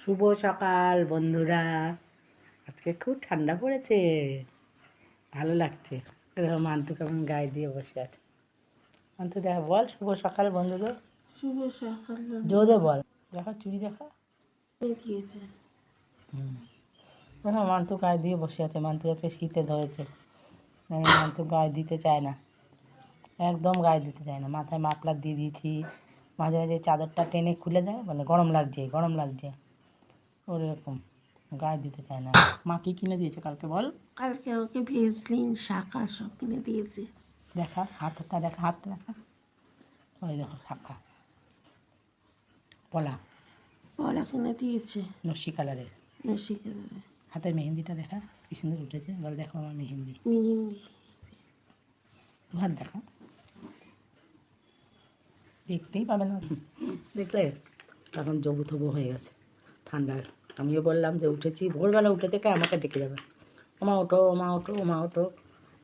শুভ সকাল বন্ধুরা। আজকে খুব ঠান্ডা পড়েছে। ভালো লাগছে। এরকম মান্তু কেমন গায়ে দিয়ে বসে আছে। মান্তু দেখা বল শুভ সকাল বন্ধুদের শুভ সকাল জোরে বল। দেখা চুড়ি দেখা? দেখো মান্তু গায়ে দিয়ে বসে আছে। মান্তু হচ্ছে শীতে ধরেছে। মানে মান্তু গায়ে দিতে চায় না। একদম গায়ে দিতে চায় না। মাথায় মাফলার দিয়ে দিয়েছি। মাঝে মাঝে চাদরটা টেনে খুলে দেয়। বলে গরম লাগছে গরম লাগছে। ওরকম। গায়ে দিতে চায় না। মা কি কিনে দিয়েছে কালকে বল? কালকে আমাকে ভেজলিন শাখা সব কিনে দিয়েছে। দেখা হাতটা দেখা হাতটা দেখা। ওই দেখো শাখা। পলা। পলা কিনে দিয়েছে। নস্যি কালারের। নসিকে হাতের মেহেন্দিটা দেখা কি সুন্দর উঠেছে। বল দেখো আমার মেহেন্দি। মেহেন্দি। হাত দেখা। দেখতেই পাবে না। দেখলে তখন জবু থবু হয়ে গেছে। ঠান্ডায় আমিও বললাম যে উঠেছি, ভোরবেলা উঠে থেকে আমাকে ডেকে যাবে। ওমা ওঠো ওমা ওঠো ওমা ওঠো,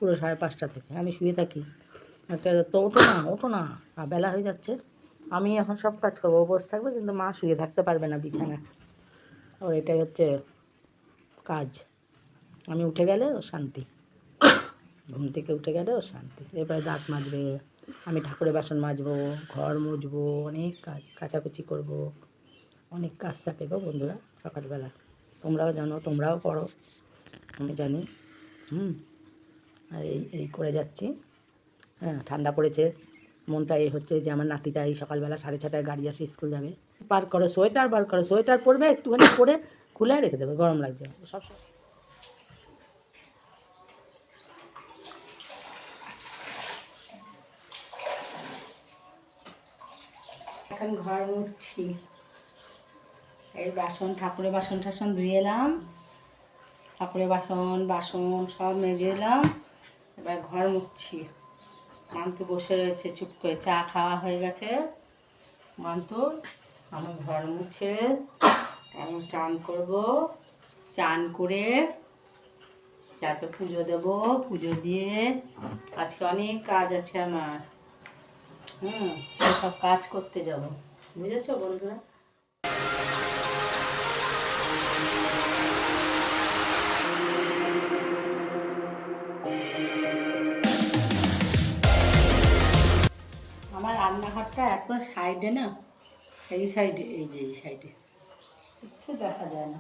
পুরো সাড়ে পাঁচটা থেকে। আমি শুয়ে থাকি। একটা তো ওঠো না ওঠো না আর বেলা হয়ে যাচ্ছে। আমি এখন সব কাজ করব বসে থাকবে, কিন্তু মা শুয়ে থাকতে পারবে না বিছানায়। ওর এটাই হচ্ছে কাজ। আমি উঠে গেলে ও শান্তি। ঘুম থেকে উঠে গেলে ও শান্তি। এরপরে দাঁত মাজবে, আমি ঠাকুরের বাসন মাজবো, ঘর মুছবো অনেক কাজ, কাচাকুচি করব। অনেক কাজ থাকে গো বন্ধুরা সকালবেলা। তোমরাও জানো, তোমরাও করো, আমি জানি। হুম, আর এই এই করে যাচ্ছি। হ্যাঁ ঠান্ডা পড়েছে। মনটা এই হচ্ছে যে আমার নাতিটা এই সকালবেলা সাড়ে ছটায় গাড়ি আসে, স্কুল যাবে। বার করো সোয়েটার, বার করো সোয়েটার পরবে, একটুখানি পরে খুলে রেখে দেবে, গরম লাগছে। সব। এখন ঘর মুছছি। এই বাসন, ঠাকুরের বাসন টাসন ধুয়ে এলাম। ঠাকুরের বাসন বাসন সব মেজে এলাম। এবার ঘর মুছছি। মান্তু বসে রয়েছে, চুপ করে চা খাওয়া হয়ে গেছে। মান্তু আমার ঘর মুছে আমি চান করব। চান করে তারপর পুজো দেবো। পুজো দিয়ে আজকে অনেক কাজ আছে আমার। হুম, সব কাজ করতে যাব। বুঝেছ বন্ধুরা? আমার রান্নাঘরটা এত সাইডে না, এই সাইডে, এই যে এই সাইডে। কিচ্ছু দেখা যায় না।